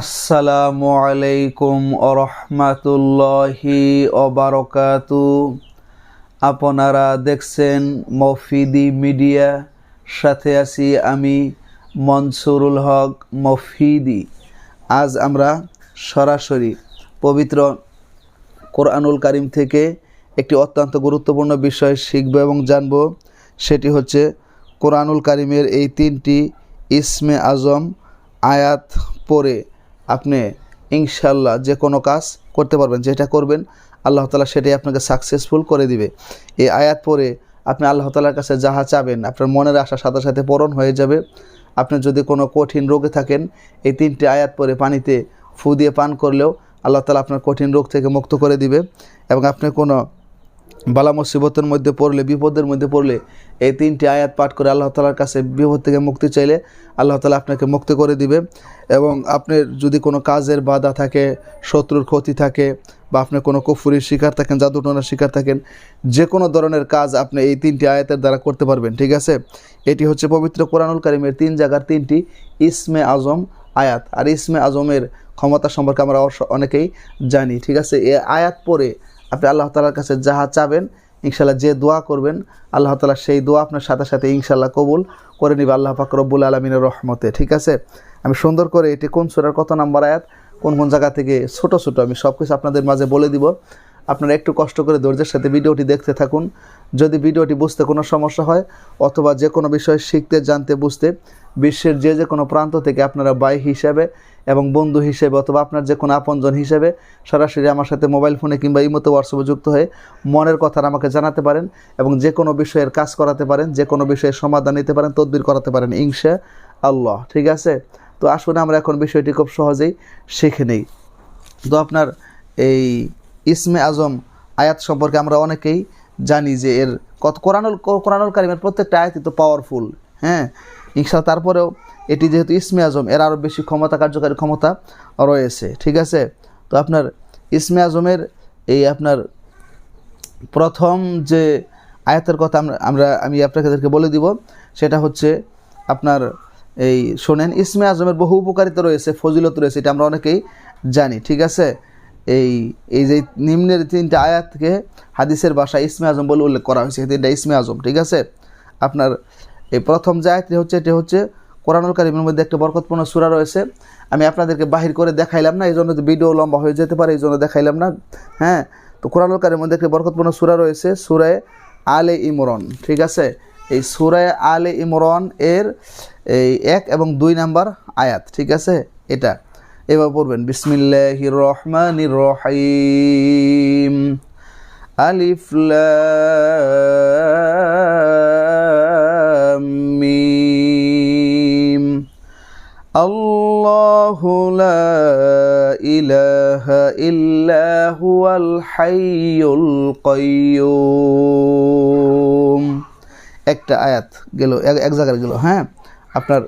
আসসালামু আলাইকুম আরহামাতুল্লাহি অবারকাতু আপনারা দেখছেন মফিদি মিডিয়া, সাথে আছি আমি মনসুরুল হক মফিদি। আজ আমরা সরাসরি পবিত্র কোরআনুল কারিম থেকে একটি অত্যন্ত গুরুত্বপূর্ণ বিষয় শিখব এবং জানব, সেটি হচ্ছে কোরআনুল কারিমের এই তিনটি ইসমে আজম আয়াত পড়ে। আপনি ইনশাল্লাহ যে কোনো কাজ করতে পারবেন, যেটা করবেন, আল্লাহ তালা সেটাই আপনাকে সাকসেসফুল করে দিবে। এই আয়াত পরে আপনি আল্লাহ তালার কাছে যাহা চাবেন, আপনার মনের আশা সাথে সাথে পূরণ হয়ে যাবে। আপনি যদি কোনো কঠিন রোগে থাকেন, এই তিনটি আয়াত পরে পানিতে ফু দিয়ে পান করলেও আল্লাহ তালা আপনার কঠিন রোগ থেকে মুক্ত করে দিবে। এবং আপনি কোনো বালা মুসিবতের মধ্যে পড়লে, বিপদের মধ্যে পড়লে এই তিনটি আয়াত পাঠ করে আল্লাহ তালার কাছে বিপদ থেকে মুক্তি চাইলে আল্লাহ তালা আপনাকে মুক্ত করে দিবে। এবং আপনার যদি কোনো কাজের বাধা থাকে, শত্রুর ক্ষতি থাকে বা আপনি কোনো কুফুরির শিকার থাকেন, জাদুটনার শিকার থাকেন যে কোনো ধরনের কাজ আপনি এই তিনটি আয়াতের দ্বারা করতে পারবেন, ঠিক আছে? এটি হচ্ছে পবিত্র কোরআনুল কারিমের তিন জায়গার তিনটি ইসমে আজম আয়াত। আর ইসমে আজমের ক্ষমতা সম্পর্কে আমরা অনেকেই জানি, ঠিক আছে? এ আয়াত পরে আপনি আল্লাহ তালার কাছে যাহা চাবেন ইনশাল্লাহ যে দোয়া করবেন, আল্লাহ তালা সেই দোয়া আপনার সাথে সাথে ইনশাল্লাহ কবুল করে নিবে আল্লাহ পাক রব্বুল আলমিনের রহমতে, ঠিক আছে? আমি সুন্দর করে এটি কোন সুরার কত নাম্বার আয়াত? কোন কোন জায়গা থেকে ছোট ছোট আমি সব কিছু আপনাদের মাঝে বলে দিব। আপনারা একটু কষ্ট করে ধৈর্যের সাথে ভিডিওটি দেখতে থাকুন। যদি ভিডিওটি বুঝতে কোনো সমস্যা হয়, অথবা যে কোনো বিষয় শিখতে, জানতে, বুঝতে, বিশ্বের যে যে কোনো প্রান্ত থেকে আপনারা বাই হিসাবে এবং বন্ধু হিসেবে অথবা আপনার যে কোনো আপনজন হিসেবে সরাসরি আমার সাথে মোবাইল ফোনে কিংবা ইমোতে হোয়াটসঅ্যাপে যুক্ত হয়ে মনের কথা আমাকে জানাতে পারেন এবং যে কোনো বিষয়ের কাজ করাতে পারেন, যে কোনো বিষয়ের সমাধান নিতে পারেন, তদবির করাতে পারেন ইনশা আল্লাহ ঠিক আছে? তো আসুন আমরা এখন বিষয়টি খুব সহজেই শিখে নেই। তো আপনার এই ইসমে আজম আয়াত সম্পর্কে আমরা অনেকেই জানি যে এর কত কোরআনুল কোরআনুল কারিমের প্রত্যেকটা আয়াতই তো পাওয়ারফুল হ্যাঁ? ইনশা তারপরেও এটি যেহেতু ইসমে আজম, এর আরও বেশি ক্ষমতা, কার্যকারী ক্ষমতা রয়েছে, ঠিক আছে? তো আপনার ইসমে আজমের এই আপনার প্রথম যে আয়াতের কথা আমরা আমরা, আমি আপনাদেরকে বলে দিব, সেটা হচ্ছে আপনার এই শোনেন, ইসমে আজমের বহু উপকারিতা রয়েছে, ফজিলত রয়েছে, এটা আমরা অনেকেই জানি, ঠিক আছে? এই এই যে নিম্নের তিনটা আয়াতকে হাদিসের ভাষায় ইসমে আজম বলে উল্লেখ করা হয়েছে তিনটা ইসমে আজম, ঠিক আছে? আপনার এই প্রথম যে আয়াতটি হচ্ছে, এটি হচ্ছে কোরআনুল কারিমের মধ্যে একটা বরকতপূর্ণ সূরা রয়েছে। আমি আপনাদেরকে বাহির করে দেখাইলাম না এই জন্য ভিডিও লম্বা হয়ে যেতে পারে এই জন্য দেখাইলাম না হ্যাঁ? তো কোরআনুল কারিমের মধ্যে একটা বরকতপূর্ণ সূরা রয়েছে সুরায় আলে ইমরন, ঠিক আছে? এই সুরায় আলে ইমরন এর এই এক এবং দুই নাম্বার আয়াত, ঠিক আছে? এটা। এবার পড়বেন বিসমিল্লাহ রহমান রহিম আলিফলামিম আল্লাহ ইলাহা ইল্লা হুয়াল হাইয়ুল কাইয়ুম একটা আয়াত গেল, এক জায়গায় গেল হ্যাঁ? আপনার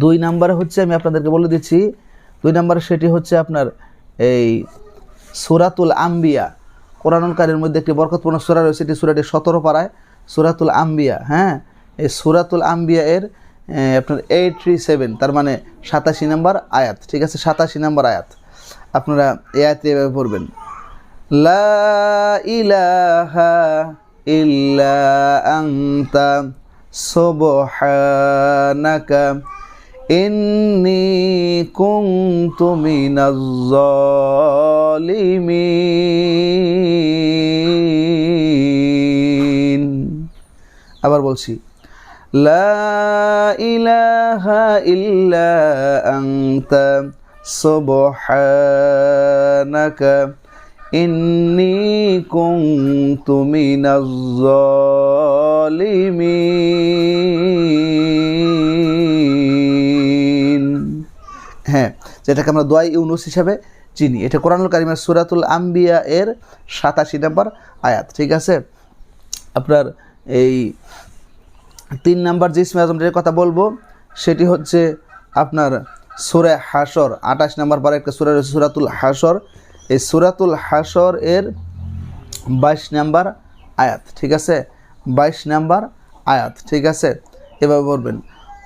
দুই নাম্বার হচ্ছে আমি আপনাদেরকে বলে দিচ্ছি দুই নাম্বারে সেটি হচ্ছে আপনার এই সুরাতুল আম্বিয়া। কোরআনুল মধ্যে একটি বরকতপূর্ণ সুরা রয়েছে, এটি সুরাটি সতেরো পাড়ায় সুরাতুল আম্বিয়া হ্যাঁ? এই সুরাতুল আম্বিয়া এর আপনার এইট থ্রি সেভেন তার মানে সাতাশি নাম্বার আয়াত। ঠিক আছে? সাতাশি নাম্বার আয়াত। আপনারা এ আয়াতটি এভাবে পড়বেন। লা ইলাহা ইল্লা ইন্নি কুনতু মিনাজ জালিমিন। আবার বলছি, লা ইলাহা ইল্লা আনতা সুবহানাকা ইন্নি কুনতু মিনাজ জালিমিন। যেটাকে আমরা দোয়াই ইউনুস হিসাবে চিনি। এটা কোরআনুল কারিমের সুরাতুল আম্বিয়া এর সাতাশি নম্বর আয়াত, ঠিক আছে? আপনার এই তিন নাম্বার যে ইসমে আজমটির কথা বলব, সেটি হচ্ছে আপনার সুরে হাসর আঠাশ নাম্বার পরে একটা সুরা রয়েছে সুরাতুল হাসর এই সুরাতুল হাসর এর বাইশ নাম্বার আয়াত, ঠিক আছে? বাইশ নাম্বার আয়াত, ঠিক আছে? এভাবে বলবেন।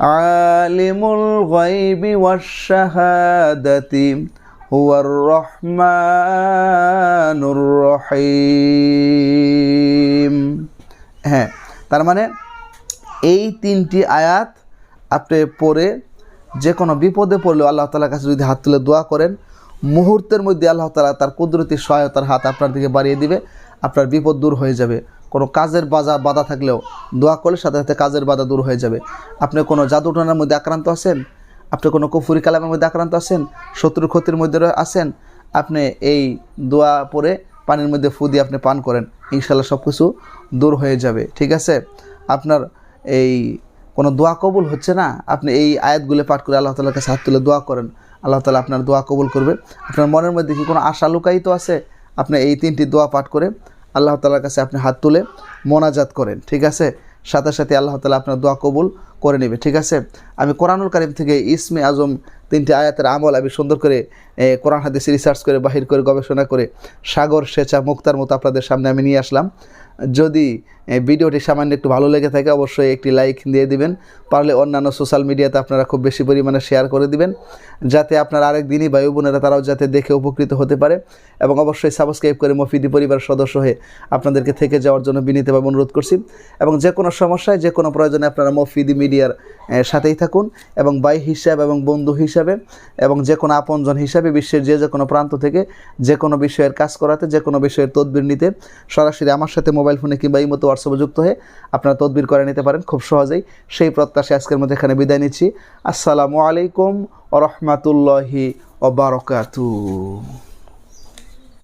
আলিমুল গাইবি ওয়াশাহাদাতি হুয়ার রহমানুর রহিম। হ্যাঁ তার মানে এই তিনটি আয়াত আপনি পড়ে যে কোনো বিপদে পড়লে আল্লাহ তালার কাছে যদি হাত তুলে দোয়া করেন, মুহূর্তের মধ্যে আল্লাহ তালা তার কুদরতি সহায়তার হাত আপনার দিকে বাড়িয়ে দিবে, আপনার বিপদ দূর হয়ে যাবে। কোনো কাজের বাজা, বাধা থাকলেও দোয়া করলে সাথে সাথে কাজের বাধা দূর হয়ে যাবে। আপনি কোনো জাদুটনার মধ্যে আক্রান্ত আছেন? আপনি কোনো কুফুরি কালামের মধ্যে আক্রান্ত আছেন? শত্রুর ক্ষতির মধ্যে আছেন? আপনি এই দোয়া পরে পানির মধ্যে ফু দিয়ে আপনি পান করেন ইনশাল্লাহ সব কিছু দূর হয়ে যাবে। ঠিক আছে? আপনার এই কোনো দোয়া কবুল হচ্ছে না? আপনি এই আয়াতগুলো পাঠ করে আল্লাহ তালার কাছে হাত তুলে দোয়া করেন। আল্লাহ তালা আপনার দোয়া কবুল করবে। আপনার মনের মধ্যে কি কোনো আশা লুকায়িত আছে? আপনি এই তিনটি দোয়া পাঠ করে আল্লাহ তালার কাছে আপনি হাত তুলে মোনাজাত করেন, ঠিক আছে? সাথে সাথে আল্লাহ তালা আপনার দোয়া কবুল করে নেবে, ঠিক আছে? আমি কোরআনুল কারিম থেকে ইসমে আজম তিনটি আয়াতের আমল আমি সুন্দর করে কোরআন হাদিস রিসার্চ করে, বাহির করে, গবেষণা করে সাগর সেচা মুক্তার মতো আপনাদের সামনে আমি নিয়ে আসলাম। যদি ভিডিওটি সামান্য একটু ভালো লেগে থাকে, অবশ্যই একটি লাইক দিয়ে দিবেন। পারলে অন্যান্য সোশ্যাল মিডিয়াতে আপনারা খুব বেশি পরিমাণে শেয়ার করে দিবেন, যাতে আপনার আরেক দিনই ভাই বোনেরা তারাও যাতে দেখে উপকৃত হতে পারে এবং অবশ্যই সাবস্ক্রাইব করে মফিদি পরিবারের সদস্য হয়ে আপনাদেরকে থেকে যাওয়ার জন্য বিনীতভাবে অনুরোধ করছি এবং যে কোনো সমস্যায়, যে কোনো প্রয়োজনে আপনারা মফিদি মিডিয়ার সাথেই থাকুন এবং ভাই হিসাব এবং বন্ধু হিসাবে এবং যে কোনো আপনজন হিসাবে বিশ্বের যে যে কোনো প্রান্ত থেকে যে কোনো বিষয়ের কাজ করাতে, যে কোনো বিষয়ের তদবির নিতে সরাসরি আমার সাথে মোবাইল ফোনে কিংবা এই মতো হোয়াটসঅ্যাপে যুক্ত হয়ে আপনারা তদবির করে নিতে পারেন খুব সহজেই। সেই প্রত্যাশে আজকের মধ্যে এখানে বিদায় নিচ্ছি। আসসালামু আলাইকুম ও বারকাতু